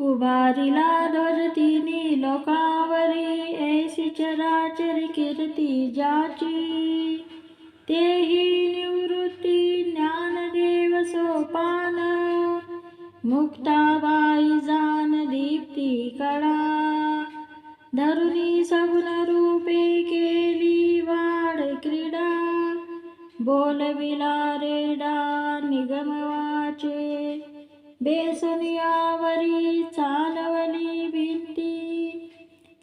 उभारिला ध्वज तिनी लोकावरी ऐसी चराचर कीर्ती ज्याची. तेही निवृत्ती ज्ञानदेव सोपान मुक्ताबाई जान दीप्ती कळा. धरुणी सगुण रूपे केली वाढ क्रीडा बोलविला रेडा निगमवाचे बेसनियावरी चालवली भिंती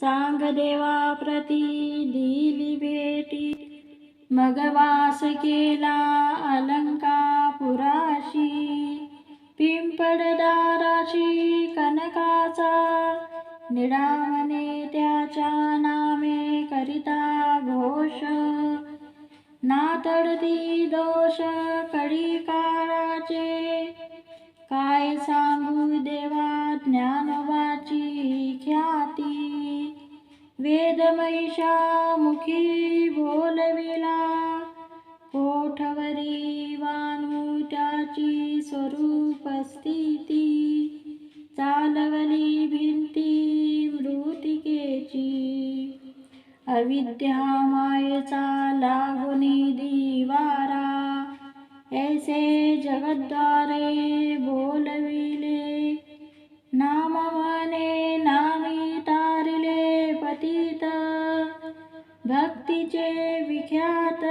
चांग देवा प्रती दिली भेटी. मग वास केला अलंकापुराशी पिंपडदाराशी कनकाचा. निडामने त्याच्या नामे करिता घोष. नातडती दोष कडी काळाचे काय सांगू देवा ज्ञानवाची ख्याती? वेदमहिषा मुखी बोलविला. कोठवरी वानू त्याची स्वरूप स्थिती? चालवली भिंती मृतिकेची. अविद्या मायेचा लाभ ऐसे जगद्वारे बोलविले नामवने नामी तारिले पतित भक्तीचे विख्यात